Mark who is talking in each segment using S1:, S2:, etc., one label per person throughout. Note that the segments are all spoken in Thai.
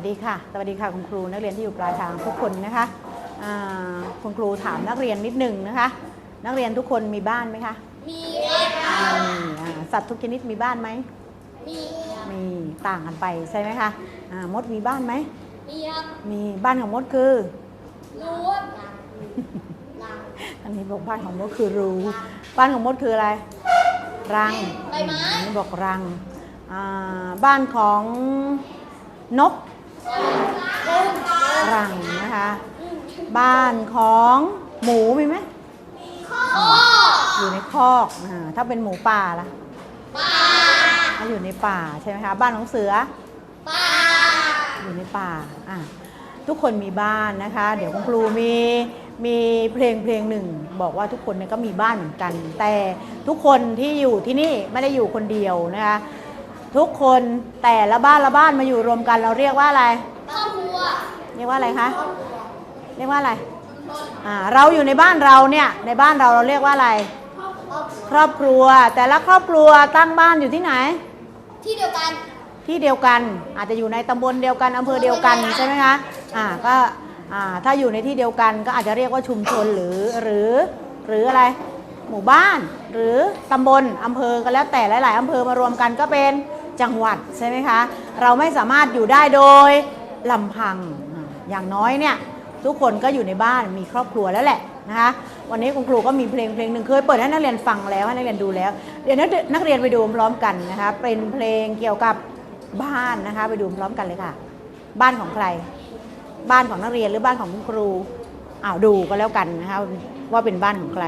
S1: วัสดีค่ะ สวัสดีค่ะคุณครูนักเรียนที่อยู่ปลายทางทุกคนนะคะอ่าคุณครูถามนักเรียนนิดหนึ่งนะคะ นักเรียนทุกคนมีบ้านไหมคะ
S2: มี
S1: มีอ่าสัตว์ทุกชนิดมีบ้านไหม
S2: มี
S1: มีต่างกันไปใช่ไหมคะอ่ามดมีบ้านไหม
S2: มีครับ
S1: มีบ้านของมดคือ
S2: รู้ว่า
S1: อันนี้บอกบ้านของมดคือรูบ้านของมดคืออะไร รัง
S2: ใบไม้
S1: อันนี้บอกรังอ่าบ้านของนก รังนะคะ บ้านของหมูมีไหม
S2: ข้อ
S1: อยู่ในคอกอ่าถ้าเป็นหมูป่าล่ะ
S2: ปลา
S1: อยู่ในป่าใช่ไหมคะ บ้านของเสือ
S2: ปลา
S1: อยู่ในป่าอะทุกคนมีบ้านนะคะ เดี๋ยวคุณครูมีมีเพลงเพลงหนึ่ง บอกว่าทุกคนเนี่ยก็มีบ้านเหมือนกัน แต่ทุกคนที่อยู่ที่นี่ไม่ได้อยู่คนเดียวนะคะ ทุกคนแต่ละบ้านละบ้านมาอยู่รวมกันเราเรียกว่าอะไร
S2: ครอบครัว
S1: เรียกว่าอะไรคะเรียกว่าอะไรอ่าเราอยู่ในบ้านเราเนี่ยในบ้านเราเราเรียกว่าอะไร ครอบครัวแต่ละครอบครัวตั้งบ้านอยู่ที่ไหน
S2: ที่เดียวกัน
S1: ที่เดียวกันอาจจะอยู่ในตำบลเดียวกันอำเภอเดียวกันใช่ไหมคะอ่าก็อ่าถ้าอยู่ในที่เดียวกันก็อาจจะเรียกว่าชุมชนหรือหรือหรืออะไรหมู่บ้านหรือตำบลอำเภอก็แล้วแต่หลาย ๆอำเภอมารวมกันก็เป็น จังหวัดใช่ไหมคะ เราไม่สามารถอยู่ได้โดยลำพังอย่างน้อยเนี่ยทุกคนก็อยู่ในบ้านมีครอบครัวแล้วแหละนะคะวันนี้คุณครูก็มีเพลงเพลงหนึ่งเคยเปิดให้นักเรียนฟังแล้วให้นักเรียนดูแล้วเดี๋ยวนักนักเรียนไปดูพร้อมกันนะคะเป็นเพลงเกี่ยวกับบ้านนะคะไปดูพร้อมกันเลยค่ะ บ้านของใคร บ้านของนักเรียนหรือบ้านของคุณครูอ้าวดูก็แล้วกันนะคะว่าเป็นบ้านของใคร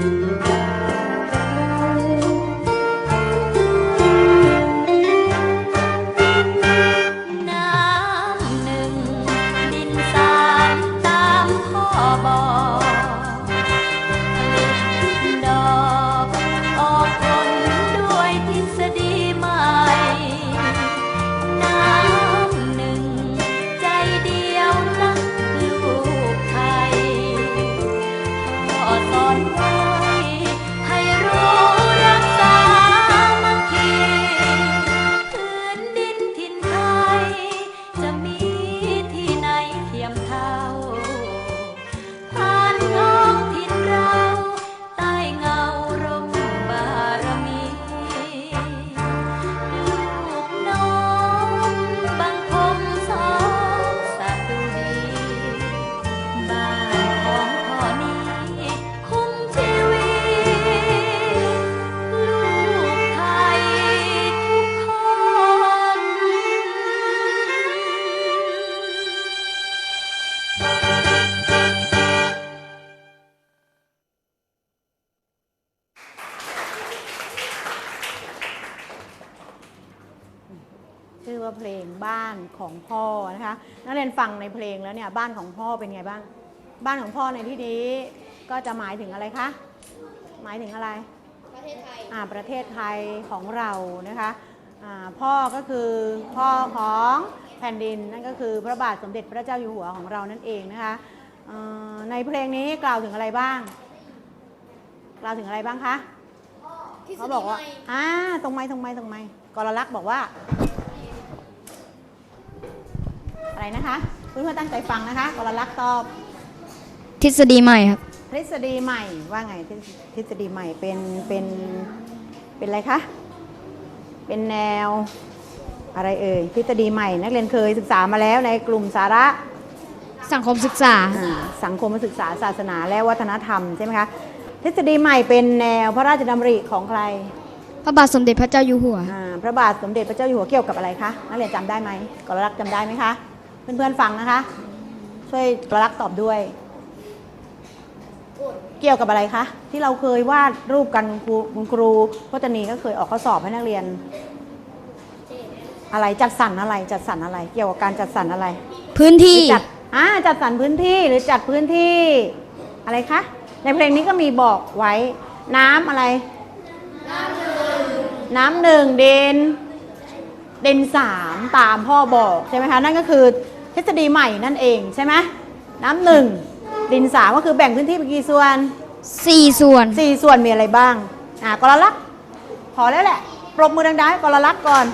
S3: น้
S1: บ้านของพ่อนะคะนักเรียนฟังในเพลงแล้วเนี่ยบ้านของพ่อเป็นไงบ้าง บ้านของพ่อในที่นี้ก็จะหมายถึงอะไรคะหมายถึงอะไร
S2: ประเทศไทย
S1: อ่าประเทศไทยของเรานะคะอ่าพ่อก็คือพ่อของแผ่นดินนั่นก็คือพระบาทสมเด็จพระเจ้าอยู่หัวของเรานั่นเองนะคะเอ่อในเพลงนี้กล่าวถึงอะไรบ้าง กล่าวถึงอะไรบ้างคะ
S2: ทฤษ
S1: เขา
S2: ฎี
S1: บอกว่า
S2: ใหม่
S1: อ่าตรงไม้ตรงไม้ตรงไม้กรลักษณ์บอกว่า อะไรนะคะเพื่อนๆตั้งใจฟังนะคะกรลักษณ์ตอบ
S4: ทฤษฎีใหม่ครับ
S1: ทฤษฎีใหม่ว่าไงทฤษทฤษฎีใหม่เป็นเป็นเป็นอะไรคะเป็นแนวอะไรเอ่ยทฤษฎีใหม่ นักเรียนเคยศึกษามาแล้วในกลุ่มสาระ
S4: สังคมศึกษา
S1: อ่าสังคมศึกษาศาสนาและวัฒนธรรมใช่ไหมคะทฤษฎีใหม่เป็นแนวพระราชดำริของใคร
S4: พระบาทสมเด็จพระเจ้าอยู่หัว
S1: อ่าพระบาทสมเด็จพระเจ้าอยู่หัวเกี่ยวกับอะไรคะนักเรียนจำได้ไหมกรลักษณ์จำได้ไหมคะ เพื่อนๆฟังนะคะ ช่วยกรลักษณ์ตอบด้วย เกี่ยวกับอะไรคะ ที่เราเคยวาดรูปกันคุณครูคุณครูพจนีก็เคยออกข้อสอบให้นักเรียน อะไรจัดสรรอะไรจัดสรรอะไร เกี่ยวกับการจัดสรรอะไร
S4: พื้น
S1: หรื
S4: ที่
S1: อจัดอ่าจัดสรรพื้นที่หรือจัดพื้นที่อะไรคะในเพลงนี้ก็มีบอกไว้ น้ำอะไร น้ำหนึ่งดินดินสามตามพ่อบอกใช่ไหมคะ นั่นก็คือท ฤษฎีใหม่นั่นเองใช่ไหมน้ำหนึ่งดินสามก็คือแบ่งพื้นที่เป็นกี่ส่วน
S4: 4ส่วน
S1: สี่ส่วนมีอะไรบ้าง อ่ากรลักษณ์พอแล้วแหละปรบมือดังๆให้กรลักษณ์ก่อน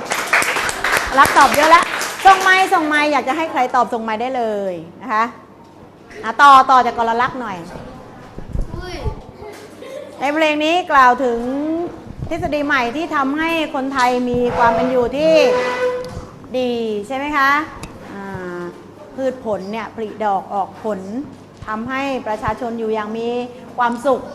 S1: กรลักษณ์ตอบเยอะแล้วส่งไม้ส่งไม้อยากจะให้ใครตอบส่งไม้ได้เลยนะคะอะต่อต่อจากกรลักษณ์หน่อย
S2: อุ้ย
S1: ในเพลงนี้กล่าวถึงทฤษฎีใหม่ที่ทำให้คนไทยมีความเป็นอยู่ที่ดีใช่ไหมคะอ่า พืชผลเนี่ยผลิดอกออกผลทำให้ประชาชนอยู่อย่างมีความสุข